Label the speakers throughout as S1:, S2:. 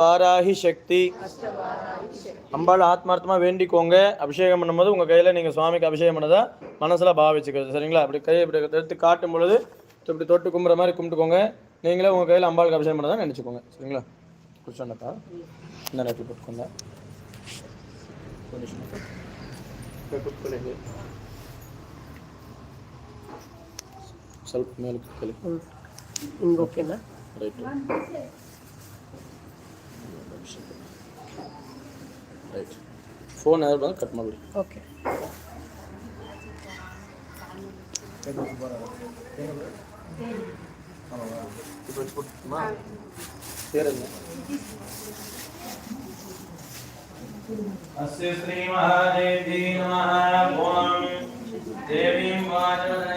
S1: வாராகி சக்தி. அம்பாள் ஆத்மார்த்தமாக வேண்டிக்கோங்க. அபிஷேகம் பண்ணும்போது உங்கள் கையில் நீங்கள் சுவாமிக்கு அபிஷேகம் பண்ணதை மனசில் பாவிச்சுக்கிறது. சரிங்களா? அப்படி கையை இப்படி எடுத்து காட்டும் பொழுது இப்படி தொட்டு கும்புற மாதிரி கும்பிட்டுக்கோங்க. நீங்களே உங்கள் கையில் அம்பாளுக்கு அபிஷேகம் பண்ணதான் நினச்சிக்கோங்க. சரிங்களா? குடிச்சோண்டக்கா இந்த நேரத்தில் போட்டுக்கோங்க ಸ್ವಲ್ಪ ಮೇಲೆ ಕಲಿ
S2: ಹಿಂಗೆ ಓಕೆನಾ
S1: ನಿಮಿಷ ರೈಟ್ ಫೋನ್ ಯಾರು ಬಂದು ಕಟ್ ಮಾಡಿ
S2: ಓಕೆ
S3: अस्य श्रीमहादेवी नमः भुवं देवीं
S1: वाचः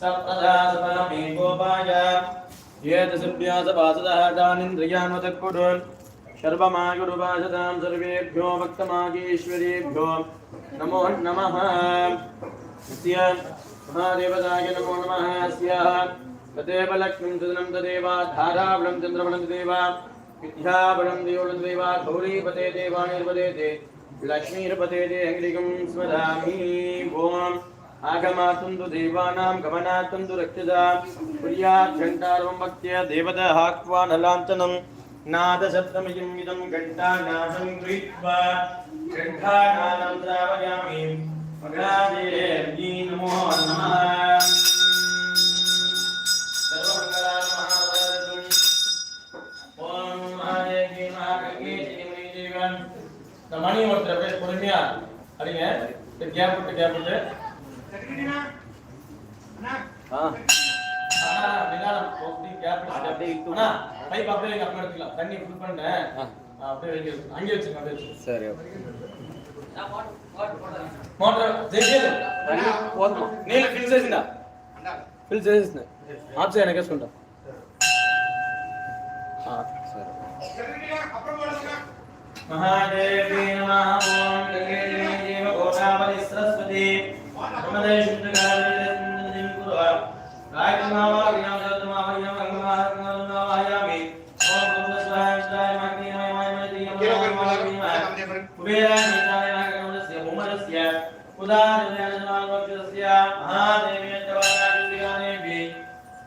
S1: సప్తదాసపరమేకోపాయాసపాసదానింద్రియానుతక్కుడు సర్వమాగురుపాసదాం సర్వేభ్యో భక్తమాగేశ్వరేభ్యో నమో నమ మహాదేవదాయ నమో నమ తదేవ లక్ష్మీం తదనం తదేవ ధారావళం చంద్రవళం తదేవ विद्यापरं देवलदेवा गौरीपते देवानिर्पदे ते लक्ष्मीर्पते ते अङ्गिकं स्मरामि ॐ आगमातं तु देवानां गमनार्थं तु रक्षदा कुर्यात् घण्टारवं भक्त्य देवतः क्वा नलाञ्चनं नादशब्दमियम् इदं घण्टानादं गृहीत्वा घण्टानादं श्रावयामि नमो नमः இந்த மணியை ஒருத்தர் அப்படியே பொறுமையா அடிங்க. கேப் விட்டு கேப் விட்டு. பைப் அப்படியே அப்புறம் எடுத்துக்கலாம். தண்ணி ஃபுல் பண்ணேன் அப்படியே வைங்க அங்கே வச்சுங்க அப்படியே வச்சுங்க
S4: சரி
S1: మోటార్ జేసేది నీళ్ళు ఫిల్ చేసిందా ఫిల్ చేసేసింది ఆఫ్ చేయడానికి వేసుకుంటా
S3: महादेवी नमः ओम गंगे देवी देव गोदावरी सरस्वती नर्मदे शुद्ध कावेरी नदीं कुरु राजमावा विनाम जगतमावा
S1: विनाम गंगमावा गंगमावा यामि ओम गुरु स्वाहा स्वाहा माग्नि नमः माय नमः। कुबेराय मित्राय नमः गणस्य भूमरस्य उदाहरणाय नमः भक्तस्य महादेवी तवानादिगाने भी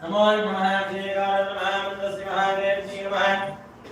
S1: नमो नमः जय कार नमः मंत्रस्य महादेव जी नमः।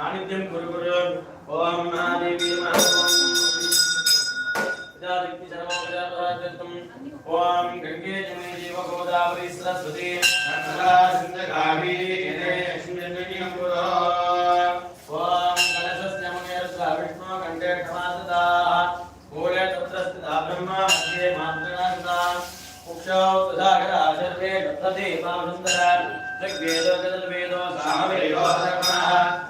S1: ऋग्वेदो गदर्वेदो सामवेदो धर्मः अन्ये पुरवे गदावरमासा गायत्री देवी गायत्री गांधी कुंजी कलिसा आयाम भूदातं दशकारकारो गंगे जमी जीव गोदावरी सरस्वते नर्मदा कावेरी जलेस्मिन् जनिरमदेवो श्री महादेव्यै नमः शुद्धोदकनस्विरोदकमः स्नानं दर्शयामि महादेव्यै नमो नमः अस्या सर्वमङ्गलादि महापदाय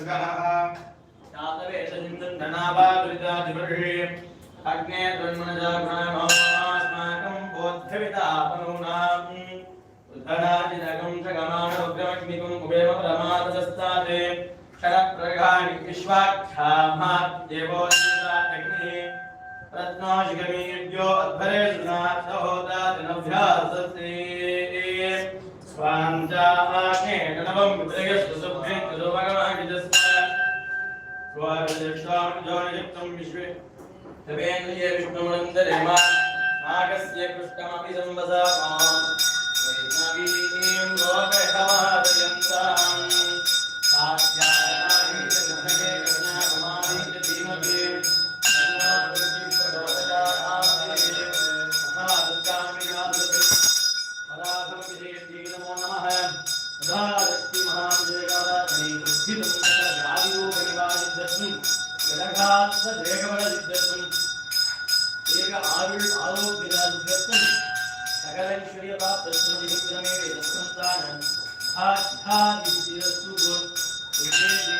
S1: सर्गः अग्ने त्वन्मनजाघ्नामास्माकं बोद्धवितापनूनाम् उद्धराजिदगं च गमाणोग्रमग्निगुं कुबेम प्रमादस्तादे क्षणप्रगाणि विश्वाख्यामाद्येवोऽग्निः रत्नाशिगमीर्यो अध्वरे सुनार्थहोता दिनभ्यासस्ते स्वाञ्जाग्नेतनवं वितरयस्वसुभ्यं कृतोमगमहिजस्व स्वारजक्षामजोनियुक्तं विश्वे तवेन्द्रिय विष्णुमनन्दरेमा नागस्य कृष्णमपि संवसामां वैष्णवीं लोकसमादयन्तां साक्षात् स्थानं हा हा इति रस्तु गुण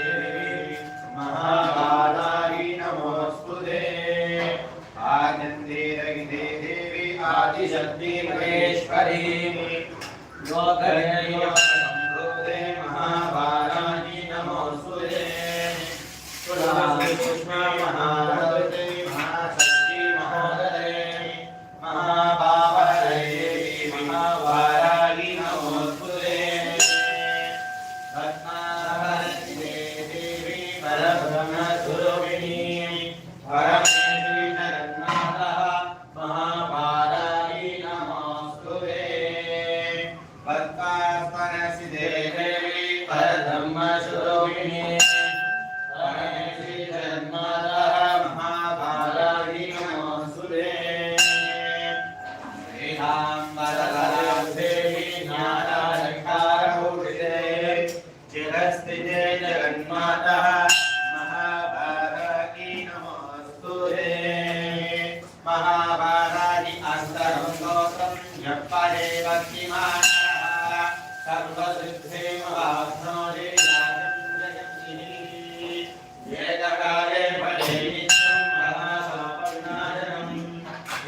S1: महेश्वरी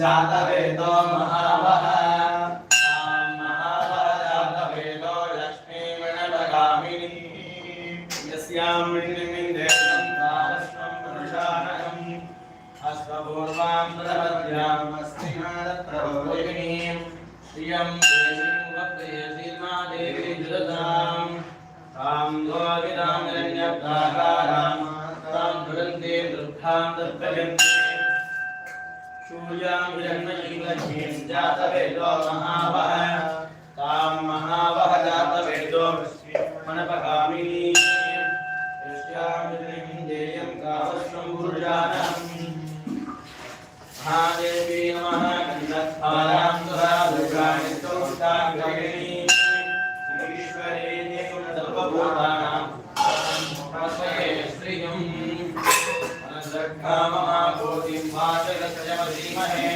S1: जातवेदो महावः महावजातवेदो लक्ष्मीमणवगामिनी यस्यामिन्देशं पुरुषाणम् अश्वपूर्वां प्रवद्याम् अस्मिन् श्रियं प्रेषिमुपप्रेषिमा देवी जुलतां तां गोविदां रण्यप्राकारां तां भुजन्ते वृद्धां तर्पयन्ति शूयाम् हिरण्मयीलक्ष्मीम् जातवेदो महावः ताम् महावः जातवेदो मनपगामिनी यस्यामिन्द्रियम् देयम् कामश्वम् गुरुजानम् महादेवी नमः कन्दत्फलां सुरा दुर्गाणि स्तोष्टाङ्गणी ईश्वरे सर्वभूतानि काममाभूतिं वाचरस्यमधीमहे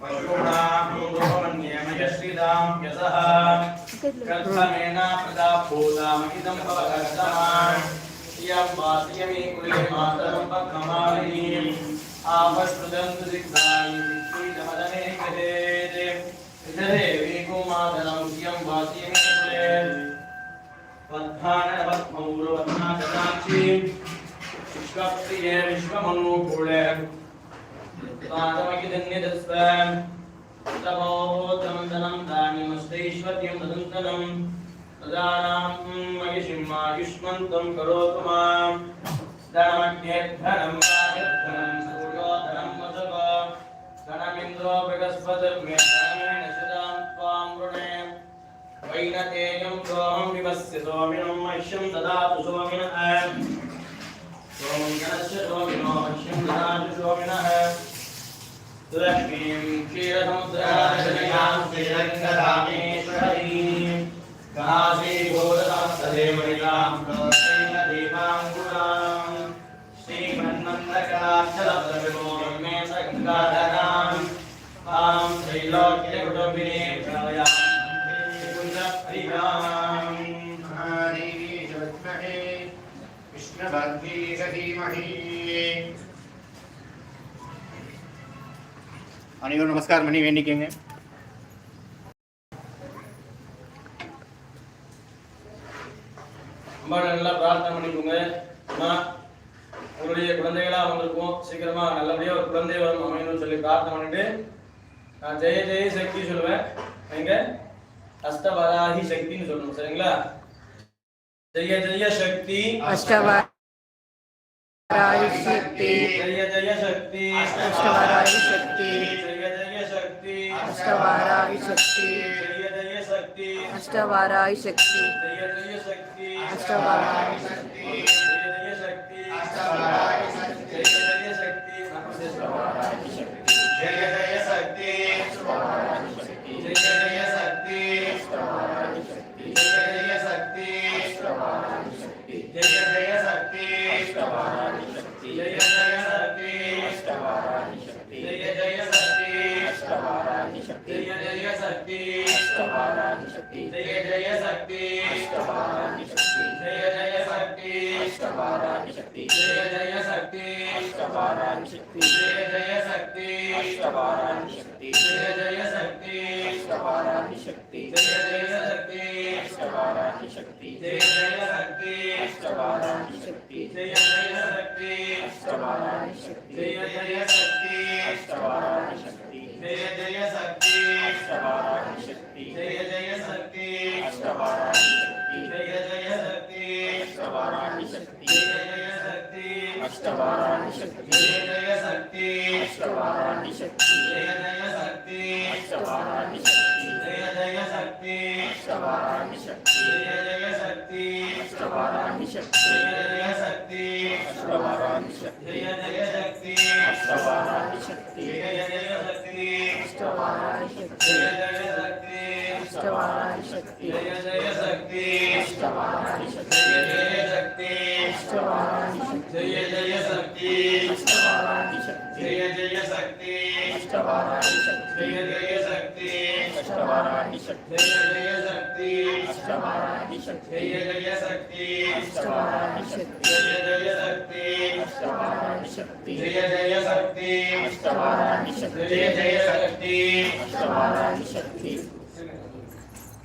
S1: पशूणां गोमन्यमयश्रिदां यतः। कल्पमेना प्रदाभूताम् इदं भवकर्तमान् यं वासियमे कुले मातरं पक्कमालिनीम् आपस्मृदन्तु दिग्धायि विश्वीजमदने कृते विश्वप्रिये विश्वमनुकूले तातमकिदन्यदस्व तपोतमन्दनं दानिमस्तैश्वर्यं तदन्तनं तदानां महिषिमायुष्मन्तं करोतु मां धनमन्यद्धनं राजद्धनं सूर्योधनं वसव गणमिन्द्रो बृहस्पतिर्मेधनेन सदां त्वां वृणे वैनतेयं सोमं विवस्य सोमिनं मह्यं ददातु सोमिनः लक्ष्मीं क्षीरसमुद्रादशनयां श्रीरङ्गधामेश्वरीं काशीघोरतां सदेवनितां प्रसैनदीपाङ्गुरां श्रीमन्मन्दकाक्षलब्दविमोहिमे सङ्गाधनां तां श्रीलोक्यकुटुम्बिने प्रलयां
S3: कुन्दप्रियाम् विष्णुभद्री धीमहि அனைவரும் நமஸ்காரம் பண்ணி வேண்டிக்கங்க
S5: அம்மா நல்லா பிரார்த்தனை பண்ணிக்கோங்க அம்மா உங்களுடைய குழந்தைகளா வந்திருக்கோம் சீக்கிரமா நல்லபடியா ஒரு குழந்தை வரும் அமையணும்னு சொல்லி பிரார்த்தனை பண்ணிட்டு நான் ஜெய ஜெய சக்தி சொல்லுவேன் எங்க அஷ்டவராகி சக்தின்னு சொல்லணும் சரிங்களா ஜெய ஜெய சக்தி
S2: वराय शक्ति
S5: जय जय शक्ति
S2: अष्टवराय शक्ति
S5: जय जय शक्ति
S2: अष्टवराय शक्ति
S5: जय जय शक्ति
S2: अष्टवराय शक्ति
S5: जय जय शक्ति
S2: अष्टवराय शक्ति
S5: जय जय शक्ति अष्टवराय
S2: शक्ति
S1: जय जय शक्ति
S2: अष्टवराय शक्ति
S1: जय जय शक्ति
S2: अष्टवराय शक्ति
S1: जय जय शक्ति
S2: अष्टवराय शक्ति
S1: जय जय शक्ति
S2: अष्टवराय शक्ति
S1: जय जय అష్టవారాణి
S2: శక్తి. జయ జయ शक्ति
S1: जय जय शक्ति
S2: अष्टवाराहि शक्ति
S1: जय जय शक्ति
S2: अष्टवाराहि शक्ति
S1: जय जय शक्ति
S2: अष्टवाराहि शक्ति
S1: जय जय शक्ति
S2: अष्टवाराहि शक्ति
S1: जय जय शक्ति
S2: अष्टवाराहि शक्ति
S1: जय जय शक्ति
S2: अष्टवाराहि शक्ति
S1: जय जय शक्ति
S2: अष्टवाराहि शक्ति
S1: जय जय शक्ति
S2: अष्टवाराहि शक्ति
S1: जय जय शक्ति
S2: अष्टवाराहि शक्ति
S1: जय जय शक्ति
S2: अष्टवाराहि शक्ति
S1: जय जय शक्ति।
S2: अष्टवाराहि शक्ति
S1: जय जय शक्ति।
S2: अष्टवाराहि शक्ति
S1: जय जय शक्ति।
S2: अष्टवाराहि शक्ति
S1: जय जय शक्ति
S2: अष्टवाराहि शक्ति
S1: जय जय शक्ति
S2: अष्टवाराहि शक्ति
S1: जय जय शक्ति
S2: अष्टवाराहि शक्ति
S1: जय जय शक्ति
S2: अष्टवाराहि शक्ति
S1: जय जय शक्ति
S2: अष्टवाराहि शक्ति
S1: जय जय शक्ति
S2: अष्टवाराहि शक्ति
S1: जय जय शक्ति
S2: अष्टवाराहि शक्ति
S1: जय जय शक्ति
S2: अष्टवाराहि शक्ति
S1: जय जय शक्ति
S2: अष्टवाराहि शक्ति
S1: जय जय शक्ति
S2: अष्टवाराहि शक्ति
S1: जय जय शक्ति
S2: अष्टवाराहि शक्ति
S1: जय जय शक्ति
S2: अष्टवाराहि शक्ति
S1: जय जय शक्ति
S2: अष्टवाराहि शक्ति
S1: जय जय शक्ति
S2: अष्टवाराहि शक्ति
S1: जय जय शक्ति
S2: अष्टवाराहि शक्ति
S1: जय जय शक्ति
S3: अष्टवाराहि शक्ति
S1: जय जय शक्ति
S2: अष्टवाराहि शक्ति
S3: जय जय शक्ति
S2: अष्टवाराहि शक्ति
S1: जय जय शक्ति
S2: अष्टवाराहि शक्ति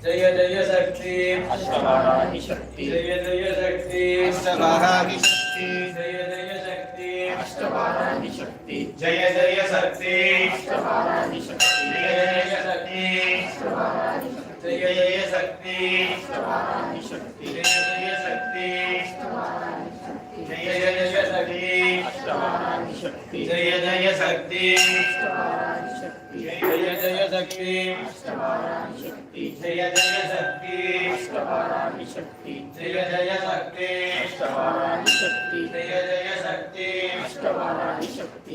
S1: जय जय शक्ति
S2: अष्टवाराहि शक्ति
S1: जय जय शक्ति
S2: अष्टवाराहि शक्ति
S1: जय जय शक्ति
S2: अष्टवाराहि शक्ति
S1: जय जय शक्ति
S2: अष्टवाराहि शक्ति
S1: जय जय शक्ति
S2: अष्टवाराहि शक्ति
S1: जय जय शक्ति
S2: अष्टवाराहि शक्ति
S1: जय जय शक्ति
S2: अष्टवाराहि शक्ति
S1: जय जय शक्ति
S2: अष्टवाराहि शक्ति
S1: जय जय शक्ति
S2: जय जय शक्ति
S1: जय जय शक्ति
S2: जय जय शक्ति
S1: जय जय शक्ति
S2: जय जय शक्ति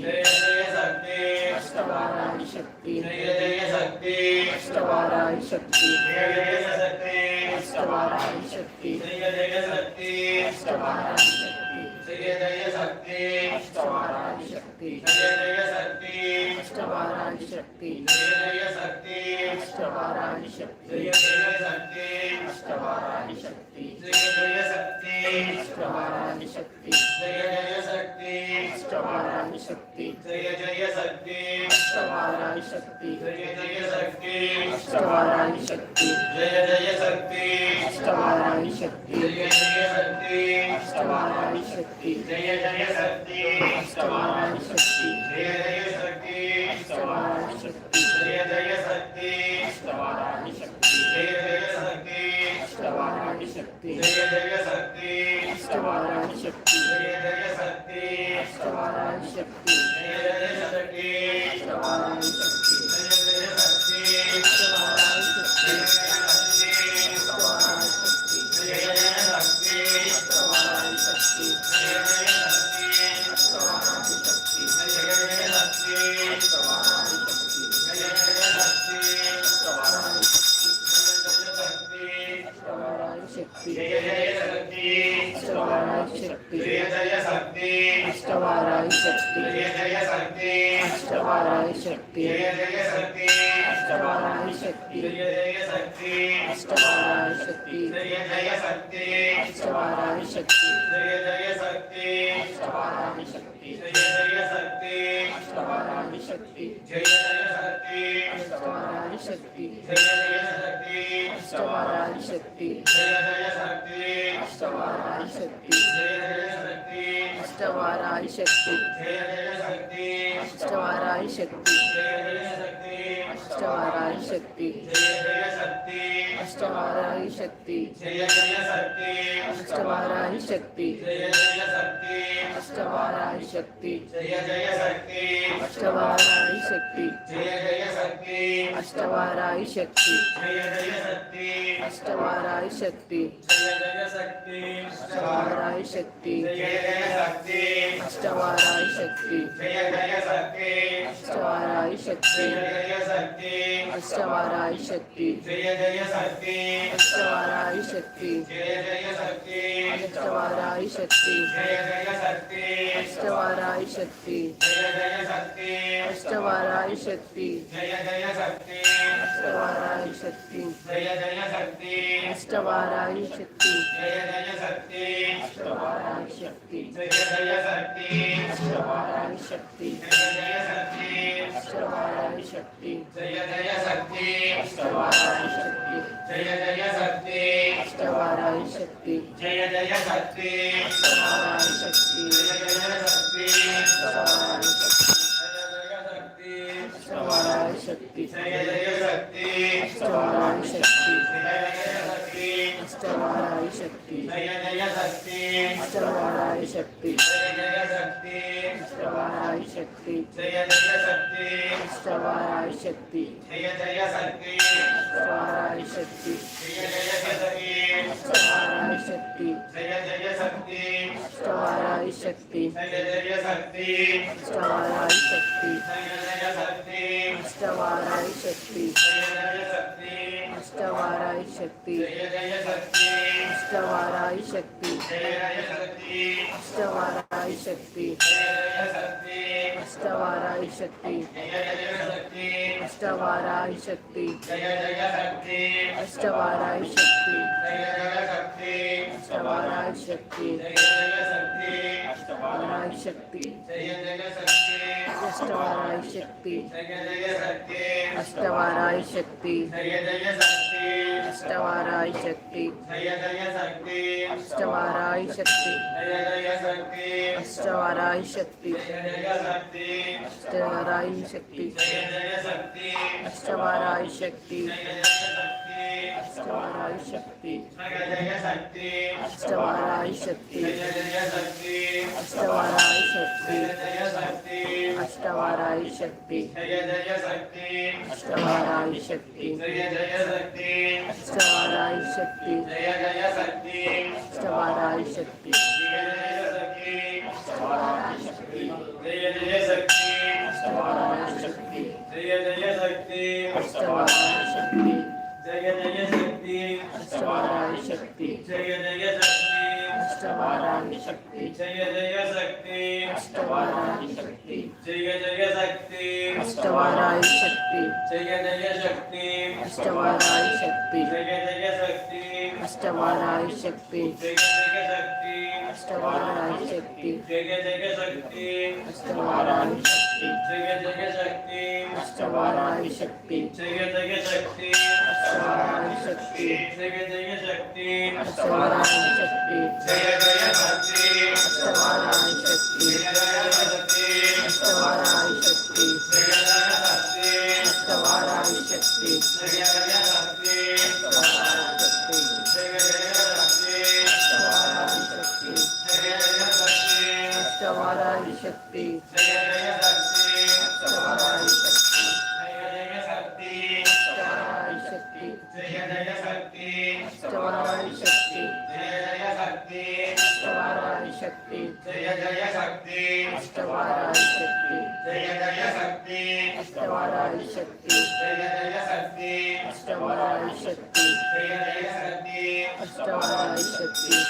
S1: जय जय शक्ति
S2: जय जय शक्ति
S1: जय जय शक्ति जय जय शक्ति
S2: से दय शक्ति
S1: शक्ति जय शक्ति
S2: अष्टवाराहि शक्ति
S1: जय शक्ति
S2: अष्टवाराहि शक्ति
S1: जय शक्ति
S2: अष्टवाराहि शक्ति
S1: जय जय शक्ति
S2: अष्टवाराहि शक्ति
S1: जय जय शक्ति
S2: अष्टवाराहि शक्ति
S1: जय जय शक्ति
S2: अष्टवाराहि शक्ति
S1: जय जय शक्ति
S2: अष्टवाराहि शक्ति
S1: जय जय शक्ति
S2: अष्टवाराहि शक्ति
S1: जय जय शक्ति
S2: अष्टवाराहि शक्ति
S1: जय जय शक्ति
S2: अष्टवाराहि शक्ति
S1: जय जय शक्ति
S2: अष्टवाराहि शक्ति
S1: जय जय शक्ति
S2: अष्टवाराहि शक्ति
S1: जय जय शक्ति
S2: अष्टवाराहि शक्ति
S1: जय जय शक्ति
S2: अष्टवाराहि शक्ति
S1: जय जय शक्ति
S2: अष्टवाराय शक्ति
S1: अष्टवाराय शक्ति
S2: अष्टवाराय शक्ति
S1: अष्टवाराय शक्ति अष्टवाराय शक्ति
S2: अष्टवाराय शक्ति
S1: जय जय शक्ति
S2: अष्टवाराहि शक्ति
S1: जय जय शक्ति
S2: अष्टवाराहि शक्ति
S1: जय जय शक्ति
S2: अष्टवाराहि शक्ति
S1: जय जय शक्ति
S2: अष्टवाराहि शक्ति
S1: जय जय शक्ति
S2: अष्टवाराहि शक्ति
S1: जय जय शक्ति
S2: अष्टवाराहि शक्ति
S1: जय जय शक्ति
S2: अष्टवाराहि शक्ति
S1: जय जय शक्ति
S2: अष्टवाराहि शक्ति
S1: जय जय शक्ति
S2: अष्टवाराहि शक्ति
S1: जय जय शक्ति
S2: अष्टवाराहि शक्ति शक्ति
S1: जय जय शक्ति
S2: अष्टवाराई शक्ति
S1: जय जय शक्ति
S2: अष्टवाराई शक्ति
S1: जय जय शक्ति
S2: अष्टवाराई शक्ति
S1: जय जय शक्ति
S2: अष्टवाराई शक्ति
S1: जय जय शक्ति
S2: अष्टवाराई शक्ति
S1: जय जय शक्ति
S2: अष्टवाराई शक्ति
S1: जय जय शक्ति
S2: अष्टवाराई शक्ति
S1: जय जय शक्ति
S2: अष्टवाराई शक्ति
S1: जय जय शक्ति
S2: अष्टवाराई शक्ति
S1: जय जय शक्ति
S2: अष्टवाराई अष्टवाराय शक्ति।
S1: जय अष्टवाराय शक्ति।
S2: अष्टवाराय शक्ति।
S1: जय अष्टवाराय शक्ति।
S2: अष्टवाराय शक्ति।
S1: जय अष्टवाराय शक्ति।
S2: अष्टवाराय शक्ति। अष्टवाराय शक्ति।
S1: जय जय शक्ति
S2: अष्टवाराय शक्ति।
S1: जय जय शक्ति
S2: अष्टवाराय शक्ति
S1: जय जय शक्ति।
S2: शक्ति अष्टवाराय शक्ति
S1: जय जय शक्ति
S2: अष्टवाराय शक्ति
S1: जय जय शक्ति
S2: अष्टवाराय शक्ति जय
S1: जय शक्ति
S2: अष्टवाराय शक्ति जय
S1: जय शक्ति
S2: अष्टवाराय शक्ति जय
S1: जय शक्ति
S2: अष्टवाराय शक्ति जय
S1: जय शक्ति
S2: अष्टवाराय शक्ति जय
S1: जय शक्ति
S2: अष्टवाराय शक्ति जय
S1: जय शक्ति
S2: अष्टवाराय शक्ति अष्टवाराय
S1: शक्ति अष्टवाराय
S2: शक्ति अष्टवाराय शक्ति
S1: अष्टवाराय शक्ति
S2: अष्टवाराय शक्ति अष्टवाराय
S1: शक्ति अष्टवाराय
S2: शक्ति अष्टवाराय शक्ति
S1: अष्टवाराय शक्ति।
S2: अष्टवाराय शक्ति। अष्टवाराय
S1: शक्ति। अष्टवाराय
S2: शक्ति। अष्टवाराय शक्ति।
S1: अष्टवाराय शक्ति।
S2: अष्टवाराय शक्ति। अष्टवाराय
S1: शक्ति। अष्टवाराय
S2: शक्ति। अष्टवाराय शक्ति
S1: अष्टवाराय शक्ति
S2: अष्टवाराय शक्ति अष्टवाराय
S1: शक्ति अष्टवाराय
S2: शक्ति अष्टवाराय शक्ति
S1: अष्टवाराय शक्ति
S2: अष्टवाराय शक्ति जय
S1: जय शक्ति
S2: अष्टवाराय शक्ति जय
S1: जय शक्ति
S2: अष्टवाराय शक्ति जय
S1: जय शक्ति।
S2: अष्टवाराणि शक्ति जय
S1: जय शक्ति
S2: अष्टवाराणि शक्ति जय
S1: जय शक्ति
S2: अष्टवाराणि शक्ति जय
S1: जय शक्ति
S2: अष्टवाराणि शक्ति जय
S1: जय शक्ति
S2: अष्टवाराणि शक्ति जय
S1: जय शक्ति
S2: अष्टवाराणि शक्ति जय
S1: जय शक्ति
S2: अष्टवाराणि शक्ति जय
S1: जय शक्ति
S2: अष्टवाराणि शक्ति जय
S1: जय शक्ति
S2: अष्टवाराणि शक्ति जय
S1: जय शक्ति
S2: अष्टवाराणि शक्ति जय
S1: जय शक्ति
S2: अष्टवाराणि शक्ति जय
S1: जय शक्ति
S2: अष्टवाराणि शक्ति जय
S1: जय शक्ति
S2: अष्टवाराणि शक्ति जय
S6: जय शक्ति अष्टवाराणि शक्ति जय जय சத்வாராயி சக்தி சத்வாராயி சக்தி சத்வாராயி சக்தி சத்வாராயி சக்தி சத்வாராயி சக்தி அஷ்டவாராயி சக்தி
S7: அஷ்டவாராயி சக்தி அஷ்டவாராயி சக்தி அஷ்டவாராயி சக்தி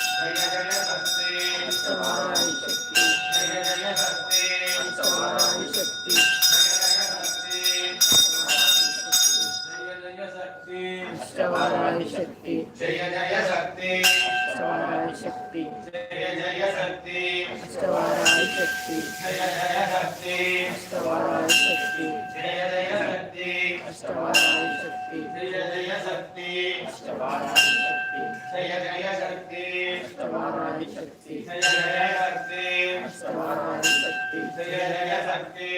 S7: அஷ்டவாராய சக்தி ஜெயதய சக்தி அஷ்டவாராய சக்தி ஜெயதய
S1: சக்தி அஷ்டவாராய சக்தி ஜெயதய சக்தி அஷ்டவாராய சக்தி
S6: ஜெயதய
S1: சக்தி அஷ்டவாராய சக்தி ஜெயதய சக்தி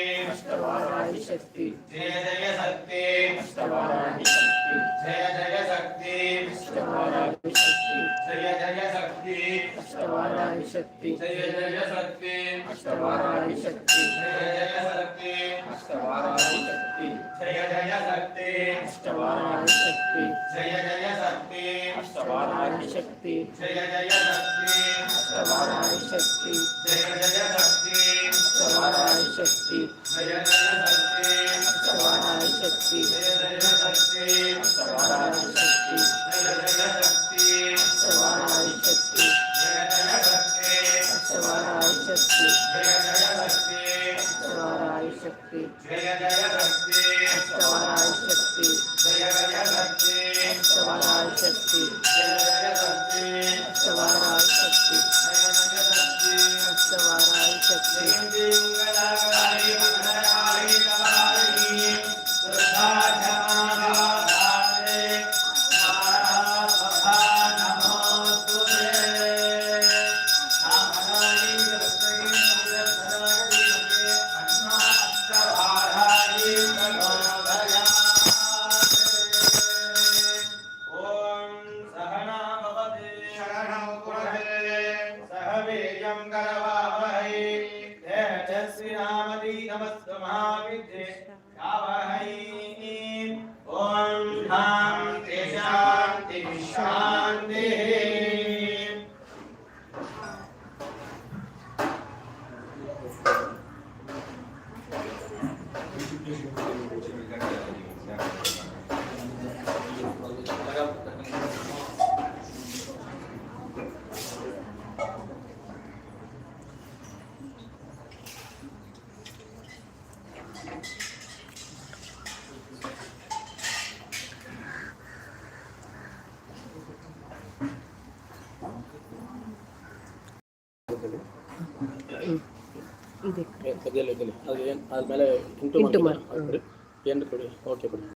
S1: yeah